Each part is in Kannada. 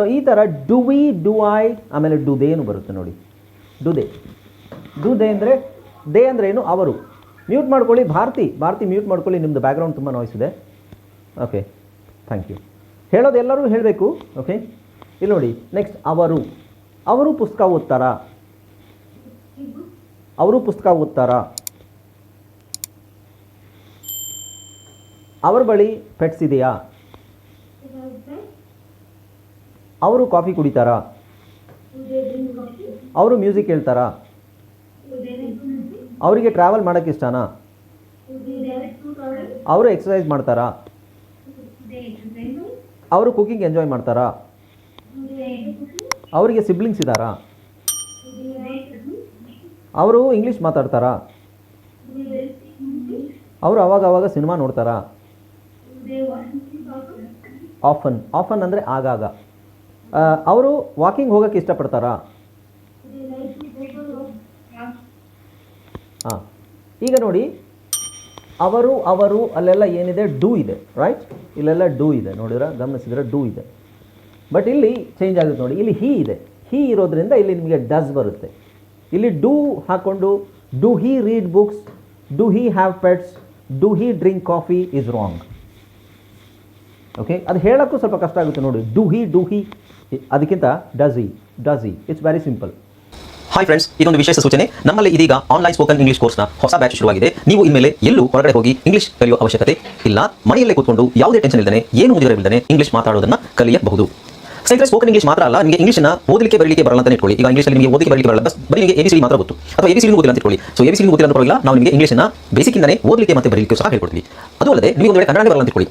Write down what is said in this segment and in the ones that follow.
ಸೊ ಈ ಥರ ಡು ವಿ ಡು ಐ ಆಮೇಲೆ ಡು ದೇನು ಬರುತ್ತೆ ನೋಡಿ. ಡು ದೇ ಅಂದರೆ ದೇ ಅಂದರೆ ಏನು? ಅವರು. ಮ್ಯೂಟ್ ಮಾಡ್ಕೊಳ್ಳಿ, ಭಾರತಿ. ಭಾರತಿ ಮ್ಯೂಟ್ ಮಾಡ್ಕೊಳ್ಳಿ ನಿಮ್ಮದು ಬ್ಯಾಕ್ಗ್ರೌಂಡ್ ತುಂಬ ನಾಯ್ಸ್ ಇದೆ. ಓಕೆ ಥ್ಯಾಂಕ್ ಯು ಹೇಳೋದು ಎಲ್ಲರೂ ಹೇಳಬೇಕು. ಓಕೆ ಇಲ್ಲಿ ನೋಡಿ. ನೆಕ್ಸ್ಟ್ ಅವರು. ಅವರು ಪುಸ್ತಕ ಓದ್ತಾರಾ? ಅವರು ಪುಸ್ತಕ ಓದ್ತಾರಾ? ಅವ್ರ ಬಳಿ ಪೆಟ್ಸ್ ಇದೆಯಾ? ಅವರು ಕಾಫಿ ಕುಡಿತಾರಾ? ಅವರು ಮ್ಯೂಸಿಕ್ ಹೇಳ್ತಾರಾ ಅವರಿಗೆ ಟ್ರಾವೆಲ್ ಮಾಡೋಕ್ಕೆ ಇಷ್ಟನಾ? ಅವರು ಎಕ್ಸಸೈಸ್ ಮಾಡ್ತಾರಾ? ಅವರು ಕುಕಿಂಗ್ ಎಂಜಾಯ್ ಮಾಡ್ತಾರಾ? ಅವರಿಗೆ ಸಿಬ್ಲಿಂಗ್ಸ್ ಇದ್ದಾರಾ? ಅವರು ಇಂಗ್ಲೀಷ್ ಮಾತಾಡ್ತಾರಾ? ಅವರು ಅವಾಗ ಅವಾಗ ಸಿನಿಮಾ ನೋಡ್ತಾರಾ? ಆಫನ್ ಆಫನ್ ಅಂದರೆ ಆಗಾಗ. ಅವರು ವಾಕಿಂಗ್ ಹೋಗೋಕ್ಕೆ ಇಷ್ಟಪಡ್ತಾರಾ? ಹಾಂ ಈಗ ನೋಡಿ, ಅವರು ಅವರು, ಅಲ್ಲೆಲ್ಲ ಏನಿದೆ? ಡೂ ಇದೆ ರೈಟ್ ಇಲ್ಲೆಲ್ಲ ಡೂ ಇದೆ, ನೋಡಿದ್ರೆ? ಗಮನಿಸಿದ್ರೆ ಡೂ ಇದೆ. ಬಟ್ ಇಲ್ಲಿ ಚೇಂಜ್ ಆಗುತ್ತೆ ನೋಡಿ, ಇಲ್ಲಿ ಹೀ ಇದೆ. ಹೀ ಇರೋದ್ರಿಂದ ಇಲ್ಲಿ ನಿಮಗೆ ಡಸ್ ಬರುತ್ತೆ. ಇಲ್ಲಿ ಡೂ ಹಾಕ್ಕೊಂಡು do he read books do he have pets do he drink coffee is wrong okay ಅದು ಹೇಳೋಕ್ಕೂ ಸ್ವಲ್ಪ ಕಷ್ಟ ಆಗುತ್ತೆ ನೋಡಿ. ಡು ಹಿ ಡು ಹಿ ಅದಕ್ಕಿಂತ does he does he it's very simple hi friends ಇದೊಂದು ವಿಶೇಷ ಸೂಚನೆ. ನಮ್ಮಲ್ಲಿ ಇದೀಗ ಆನ್ಲೈನ್ ಸ್ಪೋಕನ್ ಇಂಗ್ಲಿಷ್ ಕೋರ್ಸ್ನ ಹೊಸ ಬ್ಯಾಚ್ ಶುರುವಾಗಿದೆ. ನೀವು ಇನ್ಮೇಲೆ ಎಲ್ಲೂ ಹೊರಗಡೆ ಹೋಗಿ ಇಂಗ್ಲಿಷ್ ಕಲಿಯುವ ಅವಶ್ಯಕತೆ ಇಲ್ಲ. ಮನೆಯಲ್ಲೇ ಕೂತ್ಕೊಂಡು ಯಾವುದೇ ಟೆನ್ಷನ್ ಇಲ್ಲದೆ ಏನು ಮುಗಿದಿರವಿಲ್ಲದೆ ಇಂಗ್ಲಿಷ್ ಮಾತಾಡೋದನ್ನ ಕಲಿಯಬಹುದು. ಸ್ನೇಹಿತರೆ ಸ್ಪೋಕನ್ ಇಂಗ್ಲಿಷ್ ಮಾತ್ರ ಅಲ್ಲ, ನಿಮಗೆ ಇಂಗ್ಲಿಷ್ನ ಓದಲಿಕ್ಕೆ ಬರಲಿಕ್ಕೆ ಬರಲ್ಲ ಅಂತ ಇಟ್ಕೊಳ್ಳಿ. ಈಗ ಇಂಗ್ಲಿಷಲ್ಲಿ ನಿಮಗೆ ಓದಲಿಕ್ಕೆ ಬರಲಿಕ್ಕೆ ಬರಲ್ಲ ಬಸ್ ಬರೀ ನಿಮಗೆ ಎಬಿಸಿಡಿ ಮಾತ್ರ ಗೊತ್ತು. ಅಥವಾ ಎಬಿಸಿಡಿ ಓದಿಲ್ಲ ಅಂತ ಇಟ್ಕೊಳ್ಳಿ. ಸೊ ಎಬಿಸಿಡಿ ಓದಿಲ್ಲ ಅಂತ ನಾವು ನಿಮಗೆ ಇಂಗ್ಲಿಷ್ನ ಬೇಸಿಕ್ಕಿಂದನೇ ಓದಲಿಕ್ಕೆ ಮತ್ತೆ ಬರಲಿಕ್ಕೆ ಸಹ ಹೇಳ್ಕೊಡ್ತೀವಿ. ಅದು ಅಲ್ಲದೆ, ನಿಮಗೆ ಒಂದು ಕನ್ನಡ ಬರಲ್ಲ ಅಂತ ಇಟ್ಕೊಳ್ಳಿ.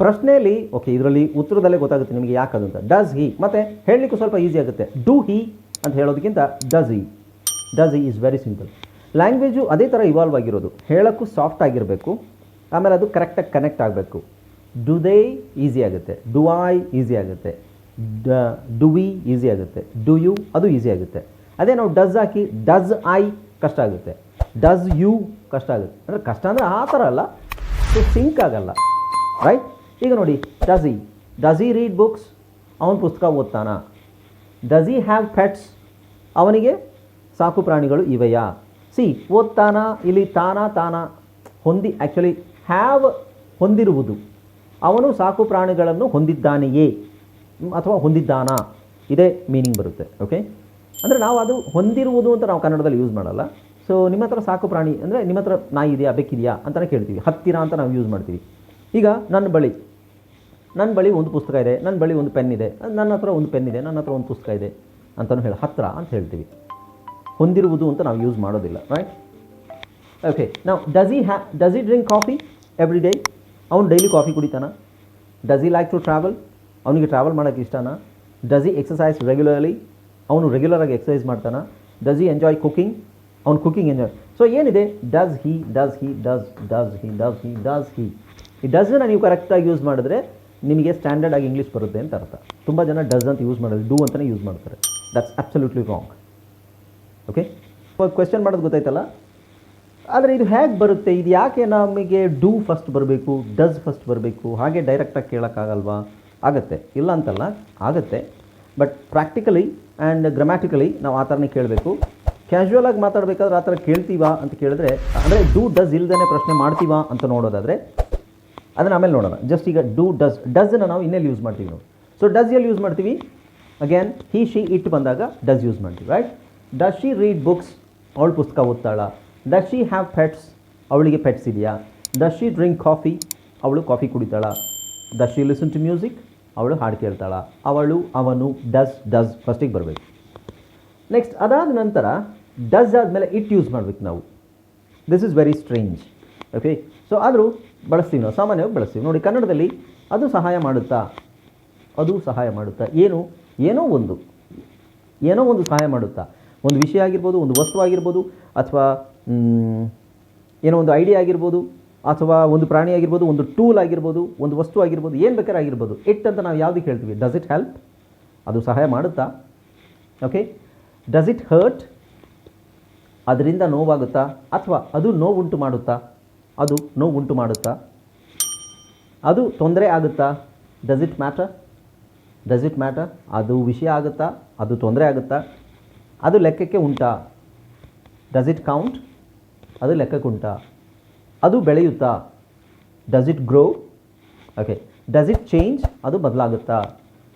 ಪ್ರಶ್ನೆಯಲ್ಲಿ ಓಕೆ ಇದರಲ್ಲಿ ಉತ್ತರದಲ್ಲೇ ಗೊತ್ತಾಗುತ್ತೆ ನಿಮಗೆ ಯಾಕದು ಅಂತ. ಡಸ್ ಹಿ ಮತ್ತು ಹೇಳಲಿಕ್ಕೂ ಸ್ವಲ್ಪ ಈಸಿ ಆಗುತ್ತೆ. ಡೂ ಹಿ ಅಂತ ಹೇಳೋದಕ್ಕಿಂತ does he does he is very simple language ಅದೇ ಥರ ಇವಾಲ್ವ್ ಆಗಿರೋದು. ಹೇಳೋಕ್ಕೂ ಸಾಫ್ಟ್ ಆಗಿರಬೇಕು, ಆಮೇಲೆ ಅದು ಕರೆಕ್ಟಾಗಿ ಕನೆಕ್ಟ್ ಆಗಬೇಕು. ಡು ದೇ ಈಸಿ ಆಗುತ್ತೆ. ಡು ಐ ಈಸಿ ಆಗುತ್ತೆ. ಡ ಡು ವಿ ಈಸಿ ಆಗುತ್ತೆ. ಡು ಯು ಅದು ಈಸಿ ಆಗುತ್ತೆ. ಅದೇ ನಾವು ಡಸ್ ಹಾಕಿ ಡಸ್ ಐ ಕಷ್ಟ ಆಗುತ್ತೆ. ಡಸ್ ಯು ಕಷ್ಟ ಆಗುತ್ತೆ. ಅಂದರೆ ಕಷ್ಟ ಅಂದರೆ ಆ ಥರ ಅಲ್ಲ. ಸಿಂಕ್ ಆಗಲ್ಲ. ರೈಟ್ ಈಗ ನೋಡಿ ಡಸ್ ಈ ಡಸ್ ಈ ರೀಡ್ ಬುಕ್ಸ್ ಅವನು ಪುಸ್ತಕ ಓದ್ತಾನ? ಡಸ್ ಈ ಹ್ಯಾವ್ ಪೆಟ್ಸ್ ಅವನಿಗೆ ಸಾಕು ಪ್ರಾಣಿಗಳು ಇವೆಯಾ? ಸಿ ಓದ್ತಾನ, ಇಲ್ಲಿ ತಾನ ತಾನ, ಹೊಂದಿ ಆ್ಯಕ್ಚುಲಿ ಹ್ಯಾವ್ ಹೊಂದಿರುವುದು. ಅವನು ಸಾಕು ಪ್ರಾಣಿಗಳನ್ನು ಹೊಂದಿದ್ದಾನೆಯೇ? ಅಥವಾ ಹೊಂದಿದ್ದಾನಾ? ಇದೇ ಮೀನಿಂಗ್ ಬರುತ್ತೆ ಓಕೆ ಅಂದರೆ ನಾವು ಅದು ಹೊಂದಿರುವುದು ಅಂತ ನಾವು ಕನ್ನಡದಲ್ಲಿ ಯೂಸ್ ಮಾಡಲ್ಲ. ಸೊ ನಿಮ್ಮ ಹತ್ರ ಸಾಕು ಪ್ರಾಣಿ ಅಂದರೆ ನಿಮ್ಮ ಹತ್ರ ನಾಯಿ ಇದೆಯಾ, ಬೆಕ್ಕಿದೆಯಾ ಅಂತಲೇ ಕೇಳ್ತೀವಿ. ಹತ್ತಿರ ಅಂತ ನಾವು ಯೂಸ್ ಮಾಡ್ತೀವಿ. ಈಗ ನನ್ನ ಬಳಿ ನನ್ನ ಬಳಿ ಒಂದು ಪುಸ್ತಕ ಇದೆ, ನನ್ನ ಬಳಿ ಒಂದು ಪೆನ್ ಇದೆ, ನನ್ನ ಹತ್ರ ಒಂದು ಪೆನ್ ಇದೆ, ನನ್ನ ಹತ್ರ ಒಂದು ಪುಸ್ತಕ ಇದೆ ಅಂತಲೂ ಹೇಳಿ ಹತ್ತಿರ ಅಂತ ಹೇಳ್ತೀವಿ. ಹೊಂದಿರುವುದು ಅಂತ ನಾವು ಯೂಸ್ ಮಾಡೋದಿಲ್ಲ ರೈಟ್ ಓಕೆ ನಾವು does he ಹ್ಯಾ does he drink coffee every day ಅವ್ನು daily coffee ಕುಡಿತಾನ? Does he like to travel ಅವನಿಗೆ ಟ್ರಾವೆಲ್ ಮಾಡೋಕ್ಕೆ ಇಷ್ಟನಾ? ಡಸ್ ಈ ಎಕ್ಸಸೈಸ್ ರೆಗ್ಯುಲರ್ಲಿ ಅವನು ರೆಗ್ಯುಲರಾಗಿ ಎಕ್ಸಸೈಸ್ ಮಾಡ್ತಾನ? ಡಸ್ ಈ ಎಂಜಾಯ್ ಕುಕಿಂಗ್ ಅವ್ನು ಕುಕಿಂಗ್ ಎಂಜಾಯ್ ಸೊ ಏನಿದೆ? Does he does he does does he does he does he he ಡಸ್ನ ನೀವು ಕರೆಕ್ಟಾಗಿ ಯೂಸ್ ಮಾಡಿದ್ರೆ ನಿಮಗೆ ಸ್ಟ್ಯಾಂಡರ್ಡ್ ಆಗಿ ಇಂಗ್ಲೀಷ್ ಬರುತ್ತೆ ಅಂತ ಅರ್ಥ. ತುಂಬ ಜನ ಡಸ್ ಅಂತ ಯೂಸ್ ಮಾಡೋದು ಡೂ ಅಂತಲೇ ಯೂಸ್ ಮಾಡ್ತಾರೆ. That's absolutely wrong okay question ಮಾಡೋದು ಗೊತ್ತಾಯ್ತಲ್ಲ? ಆದರೆ ಇದು ಹೇಗೆ ಬರುತ್ತೆ? ಇದು ಯಾಕೆ ನಮಗೆ ಡೂ ಫಸ್ಟ್ ಬರಬೇಕು ಡಸ್ ಫಸ್ಟ್ ಬರಬೇಕು? ಹಾಗೆ ಡೈರೆಕ್ಟಾಗಿ ಕೇಳೋಕ್ಕಾಗಲ್ವಾ? ಆಗುತ್ತೆ. ಇಲ್ಲ ಅಂತಲ್ಲ, ಆಗುತ್ತೆ. ಬಟ್ ಪ್ರಾಕ್ಟಿಕಲಿ ಆ್ಯಂಡ್ ಗ್ರಾಮ್ಯಾಟಿಕಲಿ ನಾವು ಆ ಥರನೇ ಕೇಳಬೇಕು. ಕ್ಯಾಶುವಲ್ ಆಗಿ ಮಾತಾಡಬೇಕಾದ್ರೆ ಆ ಥರ ಕೇಳ್ತೀವಾ ಅಂತ ಕೇಳಿದ್ರೆ, ಅಂದರೆ ಡೂ ಡಸ್ ಇಲ್ದೇ ಪ್ರಶ್ನೆ ಮಾಡ್ತೀವಾ ಅಂತ ನೋಡೋದಾದರೆ ಅದನ್ನ ಆಮೇಲೆ ನೋಡೋಣ. ಜಸ್ಟ್ ಈಗ ಡೂ ಡಸ್ ಡಸ್ನ ನಾವು ಇನ್ನೆಲ್ಲಿ ಯೂಸ್ ಮಾಡ್ತೀವಿ ನಾವು? ಸೊ ಡಸ್ ಎಲ್ಲಿ ಯೂಸ್ ಮಾಡ್ತೀವಿ? ಅಗೇನ್ ಹಿ ಶಿ ಇಟ್ ಬಂದಾಗ ಡಸ್ ಯೂಸ್ ಮಾಡ್ತೀವಿ right does she read books ಅವಳು ಪುಸ್ತಕ ಓದ್ತಾಳ. ಡಸ್ ಶಿ ಹ್ಯಾವ್ ಪೆಟ್ಸ್ ಅವಳಿಗೆ ಪೆಟ್ಸ್ ಇದೆಯಾ? ಡಸ್ ಶಿ ಡ್ರಿಂಕ್ ಕಾಫಿ ಅವಳು coffee ಕುಡಿತಾಳ. Does she listen to music ಅವಳು ಹಾಡು ಕೇಳ್ತಾಳ. ಅವಳು, ಅವನು ಡಸ್ ಡಸ್ ಫಸ್ಟಿಗೆ ಬರಬೇಕು. ನೆಕ್ಸ್ಟ್ ಅದಾದ ನಂತರ ಡಸ್ ಆದಮೇಲೆ ಇಟ್ ಯೂಸ್ ಮಾಡ್ಬೇಕು ನಾವು. This is very strange okay so ಆದರೂ ಬಳಸ್ತೀವಿ ನಾವು, ಸಾಮಾನ್ಯವಾಗಿ ಬಳಸ್ತೀವಿ. ನೋಡಿ, ಕನ್ನಡದಲ್ಲಿ ಅದು ಸಹಾಯ ಮಾಡುತ್ತಾ? ಅದು ಸಹಾಯ ಮಾಡುತ್ತಾ? ಏನು? ಏನೋ ಒಂದು. ಏನೋ ಒಂದು ಸಹಾಯ ಮಾಡುತ್ತಾ? ಒಂದು ವಿಷಯ ಆಗಿರ್ಬೋದು, ಒಂದು ವಸ್ತು ಆಗಿರ್ಬೋದು, ಅಥವಾ ಏನೋ ಒಂದು ಐಡಿಯಾ ಆಗಿರ್ಬೋದು, ಅಥವಾ ಒಂದು ಪ್ರಾಣಿ ಆಗಿರ್ಬೋದು, ಒಂದು ಟೂಲ್ ಆಗಿರ್ಬೋದು, ಒಂದು ವಸ್ತು ಆಗಿರ್ಬೋದು, ಏನು ಬೇಕಾದ್ರೆ ಆಗಿರ್ಬೋದು. ಇಟ್ ಅಂತ ನಾವು ಯಾವುದಕ್ಕೆ ಹೇಳ್ತೀವಿ? ಡಸ್ ಇಟ್ ಹೆಲ್ಪ್ ಅದು ಸಹಾಯ ಮಾಡುತ್ತಾ? ಓಕೆ ಡಸ್ ಇಟ್ ಹರ್ಟ್ ಅದರಿಂದ ನೋವಾಗುತ್ತಾ? ಅಥವಾ ಅದು ನೋವುಂಟು ಮಾಡುತ್ತಾ? ಅದು ನೋವುಂಟು ಮಾಡುತ್ತಾ? ಅದು ತೊಂದರೆ ಆಗುತ್ತಾ? Does it matter does it matter ಅದು ವಿಷಯ ಆಗುತ್ತಾ? ಅದು ತೊಂದರೆ ಆಗುತ್ತಾ? ಅದು ಲೆಕ್ಕಕ್ಕೆ ಉಂಟಾ? ಡಸ್ ಇಟ್ ಕೌಂಟ್ ಅದು ಲೆಕ್ಕಕ್ಕೆ ಉಂಟಾ? ಅದು ಬೆಳೆಯುತ್ತಾ? Does it grow okay does it change ಅದು ಬದಲಾಗುತ್ತಾ?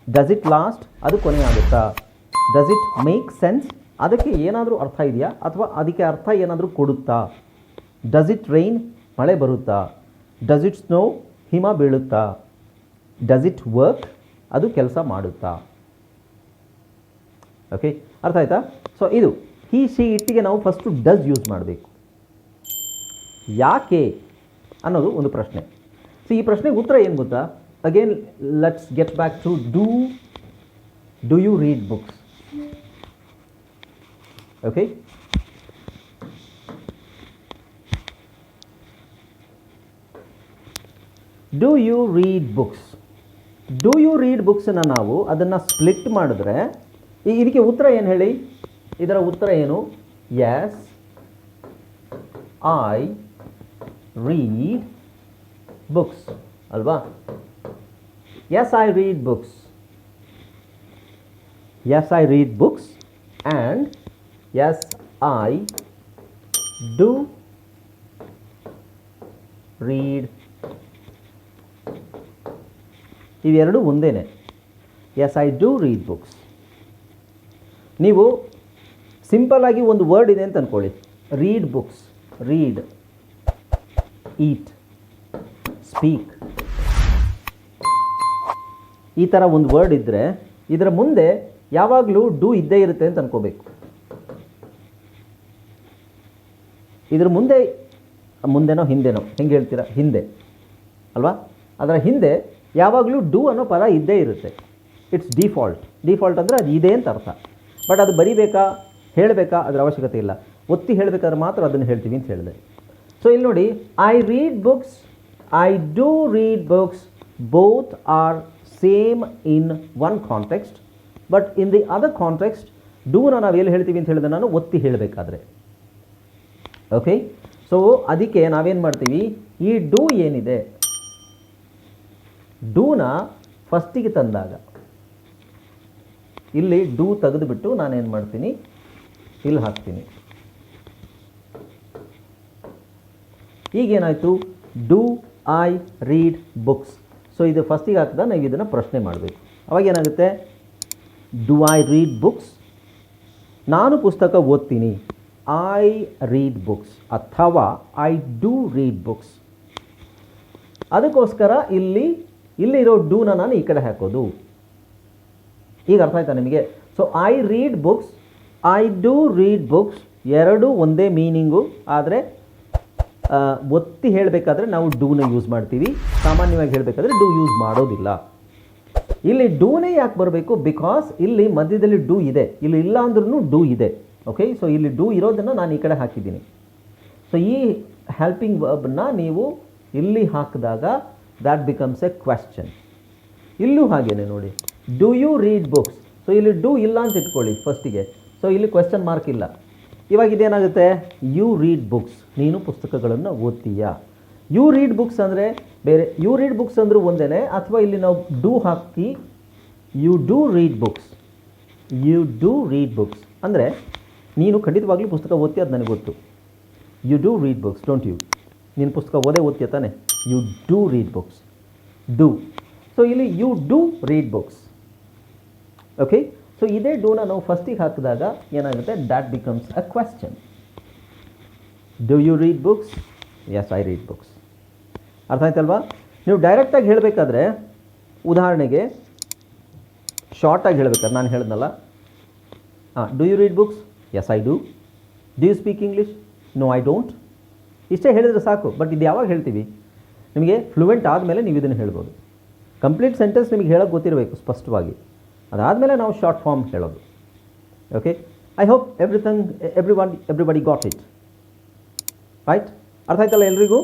ಡಸ್ ಇಟ್ ಲಾಸ್ಟ್ ಅದು ಕೊನೆ ಆಗುತ್ತಾ ಡಸ್ ಇಟ್ ಮೇಕ್ ಸೆನ್ಸ್ ಅದಕ್ಕೆ ಏನಾದರೂ ಅರ್ಥ ಇದೆಯಾ? ಅಥವಾ ಅದಕ್ಕೆ ಅರ್ಥ ಏನಾದರೂ ಕೊಡುತ್ತಾ? ಡಸ್ ಇಟ್ ರೈನ್ ಮಳೆ ಬರುತ್ತಾ? ಡಸ್ ಇಟ್ ಸ್ನೋ ಹಿಮ ಬೀಳುತ್ತಾ? ಡಸ್ ಇಟ್ ವರ್ಕ್ ಅದು ಕೆಲಸ ಮಾಡುತ್ತಾ? ಓಕೆ ಅರ್ಥ ಆಯ್ತಾ? ಸೊ ಇದು ಹಿ ಸಿ ಇಟ್ಟಿಗೆ ನಾವು ಫಸ್ಟು ಡಸ್ ಯೂಸ್ ಮಾಡಬೇಕು. ಯಾಕೆ ಅನ್ನೋದು ಒಂದು ಪ್ರಶ್ನೆ. ಸೊ ಈ ಪ್ರಶ್ನೆಗೆ ಉತ್ತರ ಏನು ಗೊತ್ತಾ? Again let's get back to do do you read books okay do you read books do you read ಬುಕ್ಸನ್ನು ನಾವು ಅದನ್ನು ಸ್ಪ್ಲಿಟ್ ಮಾಡಿದ್ರೆ, ಈ ಇದಕ್ಕೆ ಉತ್ತರ ಏನು ಹೇಳಿ? ಇದರ ಉತ್ತರ ಏನು? ಎಸ್ ಐ ರೀಡ್ ಬುಕ್ಸ್ ಅಲ್ವಾ? Yes I read books yes I read books and yes I do read ಇವೆರಡು ಒಂದೇನೆ. Yes I do read books ನೀವು ಸಿಂಪಲ್ಲಾಗಿ ಒಂದು ವರ್ಡ್ ಇದೆ ಅಂತ ಅಂದ್ಕೊಳ್ಳಿ read books read eat speak ಈ ಥರ ಒಂದು ವರ್ಡ್ ಇದ್ದರೆ ಇದರ ಮುಂದೆ ಯಾವಾಗಲೂ ಡೂ ಇದ್ದೇ ಇರುತ್ತೆ ಅಂತ ಅನ್ಕೋಬೇಕು. ಇದರ ಮುಂದೆ, ಮುಂದೆನೋ ಹಿಂದೆನೋ, ಹೆಂಗೆ ಹೇಳ್ತೀರಾ? ಹಿಂದೆ. ಅಲ್ವಾ? ಅದರ ಹಿಂದೆ ಯಾವಾಗಲೂ ಡೂ ಅನ್ನೋ ಪದ ಇದ್ದೇ ಇರುತ್ತೆ. ಇಟ್ಸ್ ಡಿಫಾಲ್ಟ್ ಡಿಫಾಲ್ಟ್ ಅಂದರೆ ಅದು ಇದೆ ಅಂತ ಅರ್ಥ. ಬಟ್ ಅದು ಬರಿಬೇಕಾ, ಹೇಳಬೇಕಾ ಅದರ ಅವಶ್ಯಕತೆ ಇಲ್ಲ. ಒತ್ತಿ ಹೇಳಬೇಕಾದ್ರೆ ಮಾತ್ರ ಅದನ್ನು ಹೇಳ್ತೀವಿ ಅಂತ ಹೇಳಿದೆ. ಸೊ ಇಲ್ಲಿ ನೋಡಿ I read books I do read books both are same in one context but in the other context ಡೂನ ನಾವು ಎಲ್ಲಿ ಹೇಳ್ತೀವಿ ಅಂತ ಹೇಳಿದ್ರೆ ನಾನು, ಒತ್ತಿ ಹೇಳಬೇಕಾದ್ರೆ. ಓಕೆ ಸೊ ಅದಕ್ಕೆ ನಾವೇನು ಮಾಡ್ತೀವಿ? ಈ ಡೂ ಏನಿದೆ? ಡೂನ ಫಸ್ಟಿಗೆ ತಂದಾಗ. ಇಲ್ಲಿ ಡೂ ತೆಗೆದುಬಿಟ್ಟು ನಾನೇನು ಮಾಡ್ತೀನಿ? ಇಲ್ಲಿ ಹಾಕ್ತೀನಿ. ಈಗೇನಾಯಿತು? Do, I, read books. So, ಇದು ಫಸ್ಟಿಗೆ ಹಾಕಿದ ನಾವು ಇದನ್ನು ಪ್ರಶ್ನೆ ಮಾಡಬೇಕು. ಅವಾಗ ಏನಾಗುತ್ತೆ? Do, I, read books. ನಾನು ಪುಸ್ತಕ ಓದ್ತೀನಿ. I, read books. ಅಥವಾ ಐ, ಡೂ, ರೀಡ್ ಬುಕ್ಸ್. ಅದಕ್ಕೋಸ್ಕರ ಇಲ್ಲಿ ಇಲ್ಲಿರೋ ಡೂನ ನಾನು ಈ ಕಡೆ ಹಾಕೋದು. ಈಗ ಅರ್ಥ ಆಯ್ತಾ ನಿಮಗೆ? So I read books I do read books ಎರಡೂ ಒಂದೇ ಮೀನಿಂಗು ಆದರೆ ಒತ್ತಿ ಹೇಳಬೇಕಾದ್ರೆ ನಾವು ಡೂನ ಯೂಸ್ ಮಾಡ್ತೀವಿ. ಸಾಮಾನ್ಯವಾಗಿ ಹೇಳಬೇಕಾದ್ರೆ ಡೂ ಯೂಸ್ ಮಾಡೋದಿಲ್ಲ. ಇಲ್ಲಿ ಡೂನೇ ಯಾಕೆ ಬರಬೇಕು? ಬಿಕಾಸ್ ಇಲ್ಲಿ ಮಧ್ಯದಲ್ಲಿ ಡೂ ಇದೆ. ಇಲ್ಲಿ ಇಲ್ಲ ಅಂದ್ರೂ ಡೂ ಇದೆ. ಓಕೆ ಸೊ ಇಲ್ಲಿ ಡೂ ಇರೋದನ್ನು ನಾನು ಈ ಕಡೆ ಹಾಕಿದ್ದೀನಿ. ಸೊ ಈ ಹೆಲ್ಪಿಂಗ್ ವರ್ಬನ್ನ ನೀವು ಇಲ್ಲಿ ಹಾಕಿದಾಗ ದ್ಯಾಟ್ ಬಿಕಮ್ಸ್ ಎ ಕ್ವೆಶ್ಚನ್ ಇಲ್ಲೂ ಹಾಗೇನೆ ನೋಡಿ. Do you read books so ಇಲ್ಲಿ ಡೂ ಇಲ್ಲ ಅಂತ ಇಟ್ಕೊಳ್ಳಿ ಫಸ್ಟಿಗೆ ಸೊ ಇಲ್ಲಿ ಕ್ವೆಶ್ಚನ್ ಮಾರ್ಕ್ ಇಲ್ಲ. ಇವಾಗ ಇದೇನಾಗುತ್ತೆ? ಯು ರೀಡ್ ಬುಕ್ಸ್ ನೀನು ಪುಸ್ತಕಗಳನ್ನು ಓದ್ತೀಯಾ. ಯು ರೀಡ್ ಬುಕ್ಸ್ ಅಂದರೆ ಬೇರೆ ಯು ರೀಡ್ ಬುಕ್ಸ್ ಅಂದರೂ ಒಂದೇ ಅಥವಾ ಇಲ್ಲಿ ನಾವು do hockey you do read books you do read books ಅಂದರೆ ನೀನು ಖಂಡಿತವಾಗ್ಲೂ ಪುಸ್ತಕ ಓದ್ತೀಯ ಅದು ನನಗೆ ಗೊತ್ತು. You do read books don't you ನೀನು ಪುಸ್ತಕ ಓದೇ ಓದ್ತೀಯ ತಾನೆ? You do read books do so ಇಲ್ಲಿ you do read books okay so ಇದೇ ಡೂನ ನಾವು ಫಸ್ಟಿಗೆ ಹಾಕಿದಾಗ ಏನಾಗುತ್ತೆ? That becomes a question do you read books yes I read books ಅರ್ಥ ಆಯ್ತಲ್ವಾ? ನೀವು ಡೈರೆಕ್ಟಾಗಿ ಹೇಳಬೇಕಾದ್ರೆ, ಉದಾಹರಣೆಗೆ ಶಾರ್ಟಾಗಿ ಹೇಳಬೇಕಾದ್ರೆ, ನಾನು ಹೇಳಿದ್ನಲ್ಲ ಹಾಂ do you read books yes I do do you speak English no I don't ಇಷ್ಟೇ ಹೇಳಿದರೆ ಸಾಕು ಬಟ್ ಇದು ಯಾವಾಗ ಹೇಳ್ತೀವಿ? ನಿಮಗೆ ಫ್ಲೂಯೆಂಟ್ ಆದಮೇಲೆ ನೀವು ಇದನ್ನು ಹೇಳ್ಬೋದು. ಕಂಪ್ಲೀಟ್ ಸೆಂಟೆನ್ಸ್ ನಿಮಗೆ ಹೇಳೋಕ್ಕೆ ಗೊತ್ತಿರಬೇಕು ಸ್ಪಷ್ಟವಾಗಿ. ಅದಾದಮೇಲೆ ನಾವು ಶಾರ್ಟ್ ಫಾರ್ಮ್ ಹೇಳೋದು. Okay I hope everything every one everybody got it right ಅರ್ಥ ಆಯ್ತಲ್ಲ ಎಲ್ರಿಗೂ?